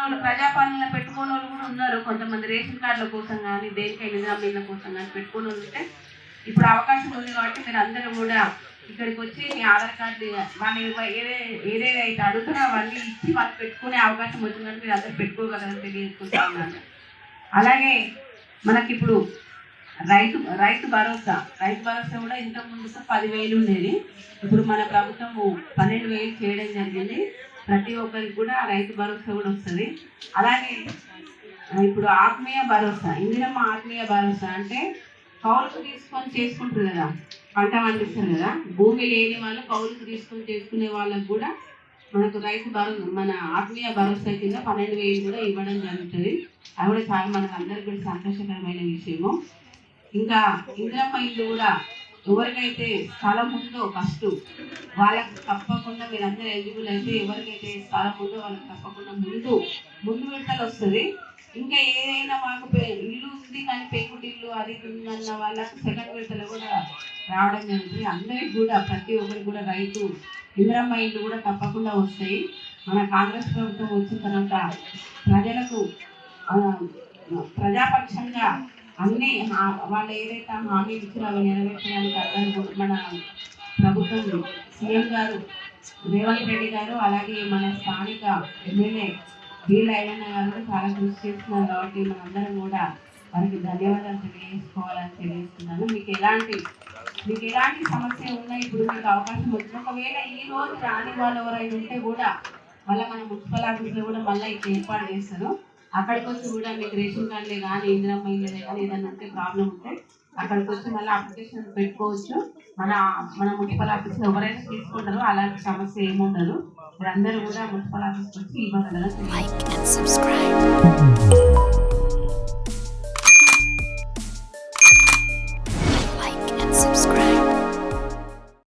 వాళ్ళు ప్రజాపాలన పెట్టుకోని వాళ్ళు కూడా ఉన్నారు. కొంతమంది రేషన్ కార్డుల కోసం కానీ దేనికైనా నిజామీల కోసం కానీ పెట్టుకొని ఉంటే ఇప్పుడు అవకాశం ఉంది కాబట్టి మీరు అందరూ కూడా ఇక్కడికి వచ్చి మీ ఆధార్ కార్డు వాళ్ళు ఏవ- ఏదే ఏదేదైతే అడుగుతున్నా అవన్నీ ఇచ్చి వాళ్ళు పెట్టుకునే అవకాశం వచ్చిందంటే మీరు అందరూ పెట్టుకోగలరని తెలియజేసుకుంటా ఉన్నాను అలాగే మనకి ఇప్పుడు రైతు రైతు భరోసా రైతు భరోసా కూడా ఇంతకు ముందు పదివేలు ఉండేది. ఇప్పుడు మన ప్రభుత్వం పన్నెండు వేలు చేయడం జరిగింది. ప్రతి ఒక్కరికి కూడా రైతు భరోసా కూడా వస్తుంది. అలాగే ఇప్పుడు ఆత్మీయ భరోసా ఇందిరమ్మ ఆత్మీయ భరోసా అంటే కౌలుకు తీసుకొని చేసుకుంటారు కదా పంట పండిస్తారు కదా భూమి లేని వాళ్ళు కౌలుకు తీసుకొని చేసుకునే వాళ్ళకు కూడా మనకు రైతు భరోసా మన ఆత్మీయ భరోసా కింద పన్నెండు వేలు కూడా ఇవ్వడం జరుగుతుంది. అది కూడా చాలా మనకు అందరికీ కూడా సంతోషకరమైన విషయము. ఇంకా ఇందిరమ్మ ఇల్లు కూడా ఎవరికైతే స్థలం ఉందో ఫస్ట్ వాళ్ళకి తప్పకుండా మీరందరూ ఎలిజిబుల్ అయితే ఎవరికైతే స్థలం ఉందో వాళ్ళకి తప్పకుండా ముందు ముందు విడతలు వస్తుంది. ఇంకా ఏదైనా మాకు ఇల్లు ఉంది కానీ పెంకుటి ఇల్లు అది ఉందన్న వాళ్ళకి సెకండ్ విడతలు కూడా రావడం జరుగుతుంది. అందరికి కూడా ప్రతి ఒక్కరికి కూడా రైతు ఇంద్రమ్మ ఇల్లు కూడా తప్పకుండా వస్తాయి. మన కాంగ్రెస్ ప్రభుత్వం వచ్చిన తర్వాత ప్రజలకు ప్రజాపక్షంగా అన్నీ వాళ్ళు ఏదైతే హామీ ఇచ్చారో అవి నెరవేర్చడానికి అర్థం మన ప్రభుత్వం సీఎం గారు రేవంత్ రెడ్డి గారు అలాగే మన స్థానిక ఎమ్మెల్యే బి లైలన్న గారు చాలా కృషి చేస్తున్నారు కాబట్టి మనందరం కూడా వారికి ధన్యవాదాలు తెలియజేసుకోవాలని తెలియజేస్తున్నాను. మీకు ఎలాంటి మీకు ఎలాంటి సమస్య ఉన్నా ఇప్పుడు మీకు అవకాశం వచ్చింది ఒకవేళ ఈ రోజు రాని వాళ్ళు ఎవరైనా ఉంటే కూడా మళ్ళీ మన మున్సిపల్ ఆఫీస్లో కూడా మళ్ళీ ఇక్కడ ఏర్పాటు చేస్తారు అక్కడికి వచ్చి కూడా మీకు రేషన్ కార్డులే కానీ ఇందిరమ్మ ఇళ్ళే కానీ ఏదైనా ఉంటే ప్రాబ్లం ఉంటే అక్కడికి వచ్చి మళ్ళీ అప్లికేషన్ పెట్టుకోవచ్చు. మన మన మున్సిపల్ ఆఫీస్లో ఎవరైనా తీసుకుంటారో అలాంటి సమస్య ఏముండదు. మీరందరూ కూడా మున్సిపల్ ఆఫీస్కి వచ్చి ఇవ్వగలరు.